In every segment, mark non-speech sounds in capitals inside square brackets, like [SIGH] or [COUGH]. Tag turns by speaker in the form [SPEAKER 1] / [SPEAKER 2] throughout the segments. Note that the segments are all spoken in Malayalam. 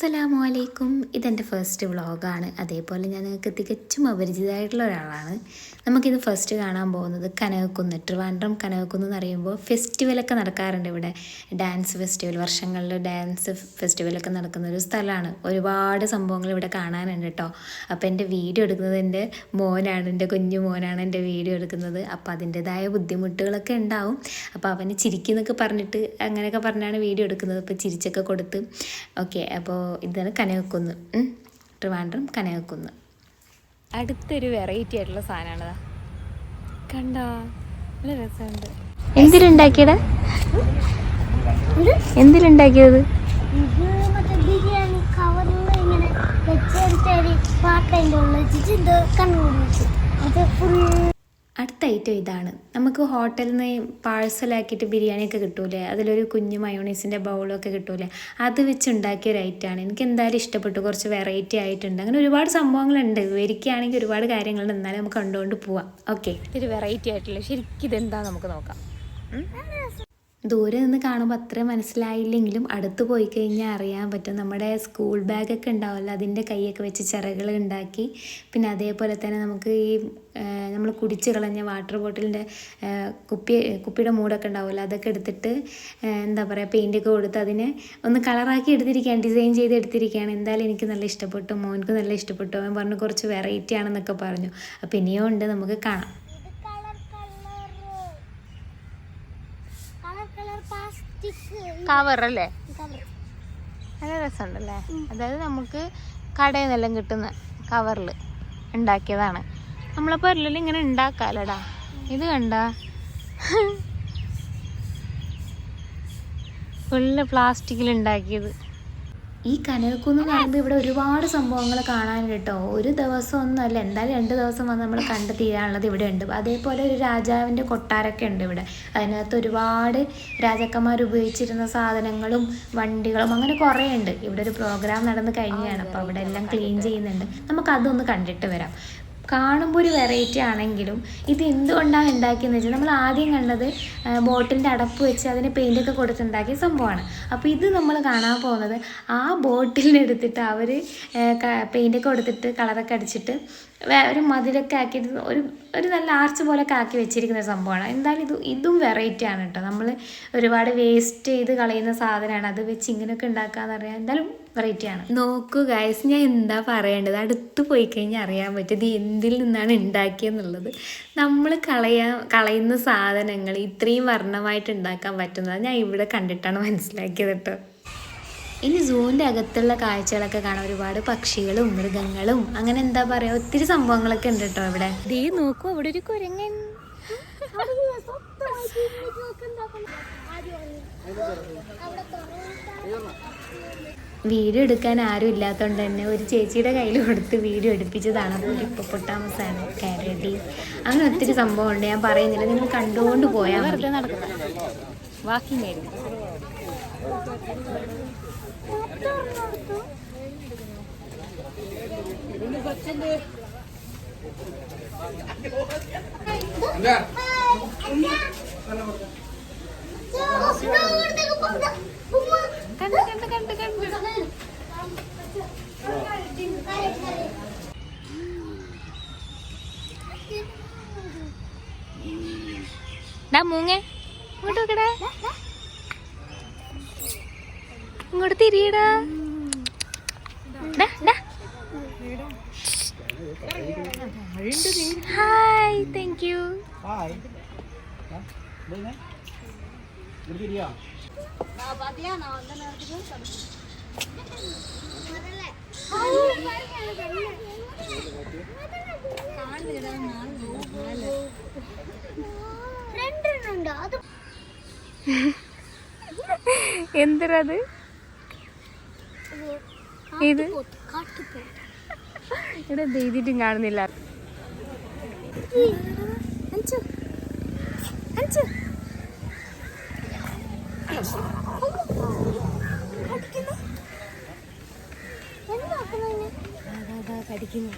[SPEAKER 1] അസ്സലാമു അലൈക്കും ഇതെന്റെ ഫസ്റ്റ് വ്ളോഗാണ്. അതേപോലെ ഞാൻ നിങ്ങൾക്ക് തികച്ചും അപരിചിതമായിട്ടുള്ള ഒരാളാണ്. നമുക്കിത് ഫസ്റ്റ് കാണാൻ പോകുന്നത് കനകക്കുന്ന് ട്രിവാൻഡ്രം കനകക്കുന്ന് എന്ന് പറയുമ്പോൾ ഫെസ്റ്റിവലൊക്കെ നടക്കാറുണ്ട് ഇവിടെ. ഡാൻസ് ഫെസ്റ്റിവൽ വർഷങ്ങളിൽ ഡാൻസ് ഫെസ്റ്റിവലൊക്കെ നടക്കുന്ന ഒരു സ്ഥലമാണ്. ഒരുപാട് സംഭവങ്ങൾ ഇവിടെ കാണാനുണ്ട് കേട്ടോ. അപ്പോൾ എന്റെ വീഡിയോ എടുക്കുന്നത് എന്റെ മോനാണ് എന്റെ കുഞ്ഞു മോനാണ് എന്റെ വീഡിയോ എടുക്കുന്നത്. അപ്പോൾ അതിന്റെതായ ബുദ്ധിമുട്ടുകളൊക്കെ ഉണ്ടാവും. അപ്പോൾ അവന് ചിരിക്കുന്നൊക്കെ പറഞ്ഞിട്ട് അങ്ങനെയൊക്കെ പറഞ്ഞാണ് വീഡിയോ എടുക്കുന്നത്. അപ്പോൾ ചിരിച്ചൊക്കെ കൊടുത്ത്. ഓക്കെ അപ്പോൾ ഇതാണ് കനകക്കുന്ന്. ട്രിവാൻഡ്രം കനകക്കുന്ന്. അടുത്തൊരു വെറൈറ്റി ആയിട്ടുള്ള സാധനമാണ് കണ്ടോ? നല്ല രസമുണ്ട്. എന്തിലുണ്ടാക്കിയടാ? എന്തിലുണ്ടാക്കിയത്?
[SPEAKER 2] കണ്ണുപിടിച്ചു അത് ഫുൾ
[SPEAKER 1] അടുത്ത ഐറ്റം ഇതാണ്. നമുക്ക് ഹോട്ടലിൽ നിന്ന് പാഴ്സലാക്കിയിട്ട് ബിരിയാണിയൊക്കെ കിട്ടൂലേ? അതിലൊരു കുഞ്ഞു മയോണൈസിന്റെ ബൗളൊക്കെ കിട്ടൂലേ? അത് വെച്ച് ഉണ്ടാക്കിയ ഒരു എനിക്ക് എന്തായാലും ഇഷ്ടപ്പെട്ടു. കുറച്ച് വെറൈറ്റി ആയിട്ടുണ്ട്. അങ്ങനെ ഒരുപാട് സംഭവങ്ങളുണ്ട്. വിവരിക്കുകയാണെങ്കിൽ ഒരുപാട് കാര്യങ്ങളുണ്ട് എന്നാലും നമുക്ക് കണ്ടുകൊണ്ട് പോവാം. ഓക്കെ ഒരു വെറൈറ്റി ആയിട്ടുള്ള ശരിക്കും ഇതെന്താ നമുക്ക് നോക്കാം. ദൂരെ നിന്ന് കാണുമ്പോൾ അത്ര മനസ്സിലായില്ലെങ്കിലും അടുത്ത് പോയി കഴിഞ്ഞാൽ അറിയാൻ പറ്റും. നമ്മുടെ സ്കൂൾ ബാഗൊക്കെ ഉണ്ടാവുമല്ലോ അതിന്റെ കൈയൊക്കെ വെച്ച് ചിറകൾ ഉണ്ടാക്കി. പിന്നെ അതേപോലെ തന്നെ നമുക്ക് ഈ നമ്മൾ കുടിച്ച് കളഞ്ഞ വാട്ടർ ബോട്ടിലിന്റെ കുപ്പി കുപ്പിയുടെ മൂടൊക്കെ ഉണ്ടാവുമല്ലോ അതൊക്കെ എടുത്തിട്ട് എന്താ പറയുക പെയിന്റൊക്കെ കൊടുത്ത് അതിനെ ഒന്ന് കളറാക്കി എടുത്തിരിക്കുകയാണ് ഡിസൈൻ ചെയ്ത് എടുത്തിരിക്കുകയാണ്. എന്തായാലും എനിക്ക് നല്ല ഇഷ്ടപ്പെട്ടു മോൻക്ക് നല്ല ഇഷ്ടപ്പെട്ടു. അവൻ പറഞ്ഞു കുറച്ച് വെറൈറ്റി ആണെന്നൊക്കെ പറഞ്ഞു. അപ്പോൾ ഇനിയും ഉണ്ട് നമുക്ക് കാണാം.
[SPEAKER 2] പ്ലാസ്റ്റിക്
[SPEAKER 1] അല്ലേ?
[SPEAKER 2] കവർ.
[SPEAKER 1] നല്ല രസമുണ്ടല്ലേ? അതായത് നമുക്ക് കടയിൽ നിന്നെല്ലാം കിട്ടുന്ന കവറിൽ ഉണ്ടാക്കിയതാണ്. നമ്മളപ്പോൾ എല്ലാം ഇങ്ങനെ ഉണ്ടാക്കാലടാ. ഇത് കണ്ട? [LAUGHS] ഫുള്ള് പ്ലാസ്റ്റിക്കിൽ ഉണ്ടാക്കിയത്. ഈ കനൽക്കുന്ന് പറയുമ്പോൾ ഇവിടെ ഒരുപാട് സംഭവങ്ങൾ കാണാൻ കേട്ടോ. ഒരു ദിവസം ഒന്നുമല്ല എന്തായാലും രണ്ട് ദിവസം വന്ന് നമ്മൾ കണ്ട് തീരാനുള്ളത് ഇവിടെ ഉണ്ട് അതേപോലെ ഒരു രാജാവിന്റെ കൊട്ടാരമൊക്കെ ഉണ്ട് ഇവിടെ. അതിനകത്ത് ഒരുപാട് രാജാക്കന്മാർ ഉപയോഗിച്ചിരുന്ന സാധനങ്ങളും വണ്ടികളും അങ്ങനെ കുറേ ഉണ്ട്. ഇവിടെ ഒരു പ്രോഗ്രാം നടന്ന് കഴിഞ്ഞാണ് അപ്പോൾ അവിടെ എല്ലാം ക്ലീൻ ചെയ്യുന്നുണ്ട്. നമുക്ക് അതൊന്ന് കണ്ടിട്ട് വരാം. കാണുമ്പോൾ ഒരു വെറൈറ്റി ആണെങ്കിലും ഇത് എന്തുകൊണ്ടാണ് ഉണ്ടാക്കിയെന്ന് വെച്ചാൽ നമ്മൾ ആദ്യം കണ്ടത് ബോട്ടിലിന്റെ അടപ്പ് വെച്ച് അതിന് പെയിന്റൊക്കെ കൊടുത്തുണ്ടാക്കിയ സംഭവമാണ്. അപ്പോൾ ഇത് നമ്മൾ കാണാൻ പോകുന്നത് ആ ബോട്ടിലിനെടുത്തിട്ട് അവർ പെയിന്റൊക്കെ കൊടുത്തിട്ട് കളറൊക്കെ അടിച്ചിട്ട് ഒരു മതിലൊക്കെ ആക്കിയിട്ട് ഒരു ഒരു നല്ല ആർച്ച് പോലൊക്കെ ആക്കി വെച്ചിരിക്കുന്ന സംഭവമാണ്. എന്തായാലും ഇത് ഇതും വെറൈറ്റി ആണ് കേട്ടോ. നമ്മൾ ഒരുപാട് വേസ്റ്റ് ചെയ്ത് കളയുന്ന സാധനമാണ്. അത് വെച്ച് ഇങ്ങനെയൊക്കെ ഉണ്ടാക്കാന്ന് പറയാൻ എന്തായാലും വെറൈറ്റി ആണ്. നോക്കൂ ഗൈസ് ഞാൻ എന്താ പറയേണ്ടത്? അടുത്ത് പോയി കഴിഞ്ഞാൽ അറിയാൻ പറ്റും ഇത് എന്തിൽ നിന്നാണ് ഉണ്ടാക്കിയെന്നുള്ളത്. നമ്മൾ കളയാ കളയുന്ന സാധനങ്ങൾ ഇത്രയും വർണമായിട്ട് ഉണ്ടാക്കാൻ പറ്റുന്നത് ഞാൻ ഇവിടെ കണ്ടിട്ടാണ് മനസ്സിലാക്കിയത് കേട്ടോ. ഇനി സൂവിന്റെ അകത്തുള്ള കാഴ്ചകളൊക്കെ കാണാൻ ഒരുപാട് പക്ഷികളും മൃഗങ്ങളും. അങ്ങനെ എന്താ പറയുക ഒത്തിരി സംഭവങ്ങളൊക്കെ ഉണ്ട് കേട്ടോ ഇവിടെ. ദേ നോക്കൂ അവിടെ ഒരു കുരങ്ങൻ. വീഡിയോ എടുക്കാൻ ആരും ഇല്ലാത്തതുകൊണ്ട് തന്നെ ഒരു ചേച്ചിയുടെ കയ്യിൽ കൊടുത്ത് വീഡിയോ എടുപ്പിച്ചതാണ്. അപ്പോൾ ഒരു പൊട്ടാമസാണ് കാരടി അങ്ങനെ ഒത്തിരി സംഭവമുണ്ട്. ഞാൻ പറയുന്നില്ല. നിങ്ങൾ കണ്ടുകൊണ്ട് പോയാൽ വാക്കിംഗ് ആയിരുന്നു കണ്ട് കണ്ട് കണ്ട് കണ്ട് ഡാ മൂങ്ങ ഇങ്ങോട്ട് നോക്കടാ. ഇങ്ങോട്ട് തിരിയടാ. ഹായ് താങ്ക് യു
[SPEAKER 3] ഹായ്
[SPEAKER 1] ഇത്? ഇവിടെ എഴുതിയിട്ടും കാണുന്നില്ല.
[SPEAKER 2] അഞ്ചു. അഞ്ചു. എന്താക്കുന്നു
[SPEAKER 1] കടിക്കുന്നു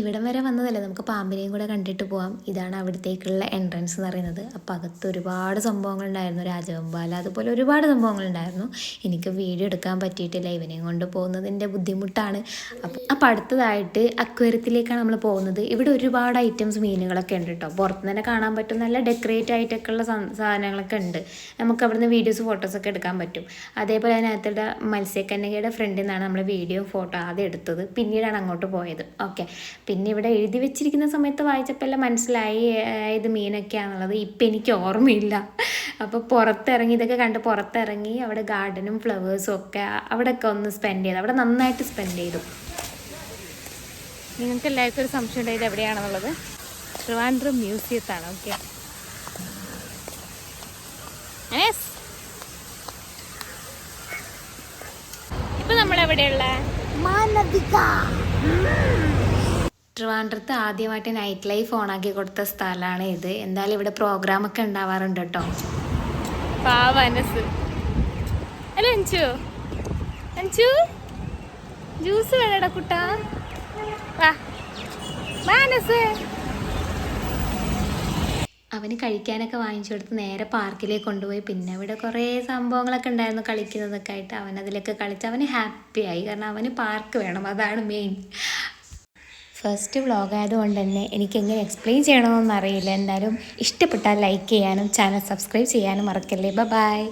[SPEAKER 1] ഇവിടം വരെ വന്നതല്ലേ? നമുക്ക് പാമ്പിനെയും കൂടെ കണ്ടിട്ട് പോവാം. ഇതാണ് അവിടത്തേക്കുള്ള എൻട്രൻസ് എന്ന് പറയുന്നത്. അപ്പോൾ അകത്ത് ഒരുപാട് സംഭവങ്ങൾ സംഭവങ്ങളുണ്ടായിരുന്നു രാജവെമ്പാല അതുപോലെ ഒരുപാട് സംഭവങ്ങൾ ഉണ്ടായിരുന്നു. എനിക്ക് വീഡിയോ എടുക്കാൻ പറ്റിയിട്ടില്ല. ഇവനെയും കൊണ്ട് പോകുന്നതിന്റെ ബുദ്ധിമുട്ടാണ്. അപ്പോൾ അപ്പം അടുത്തതായിട്ട് അക്വരത്തിലേക്കാണ് നമ്മൾ പോകുന്നത്. ഇവിടെ ഒരുപാട് ഐറ്റംസ് മീനുകളൊക്കെ ഉണ്ട് കേട്ടോ പുറത്ത് തന്നെ കാണാൻ പറ്റും. നല്ല ഡെക്കറേറ്റ് ആയിട്ടൊക്കെ ഉള്ള സാധനങ്ങളൊക്കെ ഉണ്ട്. നമുക്ക് അവിടുന്ന് വീഡിയോസ് ഫോട്ടോസൊക്കെ എടുക്കാൻ പറ്റും. അതേപോലെ അതിനകത്തുള്ള മത്സ്യക്കന്യകയുടെ ഫ്രണ്ടിൽ നിന്നാണ് നമ്മൾ വീഡിയോ ഫോട്ടോ ആദ്യം എടുത്തത്. പിന്നീടാണ് അങ്ങോട്ട് പോയത്. ഓക്കെ പിന്നെ ഇവിടെ എഴുതി വെച്ചിരിക്കുന്ന സമയത്ത് വായിച്ചപ്പോൾ എല്ലാം മനസ്സിലായി ഇത് മീനൊക്കെയാണുള്ളത് ഇപ്പം എനിക്ക് ഓർമ്മയില്ല. അപ്പോൾ പുറത്തിറങ്ങി ഇതൊക്കെ കണ്ട് പുറത്തിറങ്ങി അവിടെ ഗാർഡനും ഫ്ലവേഴ്സും ഒക്കെ അവിടെയൊക്കെ ഒന്ന് സ്പെൻഡ് ചെയ്തു. അവിടെ നന്നായിട്ട് സ്പെൻഡ് ചെയ്തു. നിങ്ങൾക്ക് എല്ലാവർക്കും ഒരു സംശയം ഉണ്ടായത് എവിടെയാണെന്നുള്ളത്? ട്രിവാൻഡ്രം മ്യൂസിയത്താണ്. ഓക്കെ. ഇപ്പൊ നമ്മളെവിടെയുള്ള
[SPEAKER 2] മാനവിക.
[SPEAKER 1] ട്രിവാൻഡ്രത്ത് ആദ്യമായിട്ട് നൈറ്റ് ലൈഫ് ഓണാക്കി കൊടുത്ത സ്ഥലമാണ് ഇത്. എന്തായാലും ഇവിടെ പ്രോഗ്രാം ഒക്കെ ഉണ്ടാവാറുണ്ട് കേട്ടോ. പാവനസ് അല്ല അഞ്ചു. അഞ്ചു? ജ്യൂസ് വേണടാ കുട്ടാ. അവന് കഴിക്കാനൊക്കെ വാങ്ങിച്ചു കൊടുത്ത് നേരെ പാർക്കിലേക്ക് കൊണ്ടുപോയി. പിന്നെ ഇവിടെ കുറേ സംഭവങ്ങളൊക്കെ ഉണ്ടായിരുന്നു കളിക്കുന്നതൊക്കെ ആയിട്ട്. അവൻ അതിലൊക്കെ കളിച്ച് അവന് ഹാപ്പിയായി കാരണം അവന് പാർക്ക് വേണം. അതാണ് മെയിൻ ഫസ്റ്റ് വ്ളോഗ് ആയതുകൊണ്ട് തന്നെ എനിക്ക് എങ്ങനെ എക്സ്പ്ലെയിൻ ചെയ്യണമെന്നൊന്നും അറിയില്ല എന്തായാലും ഇഷ്ടപ്പെട്ടാൽ ലൈക്ക് ചെയ്യാനും ചാനൽ സബ്സ്ക്രൈബ് ചെയ്യാനും മറക്കല്ലേ. ബൈ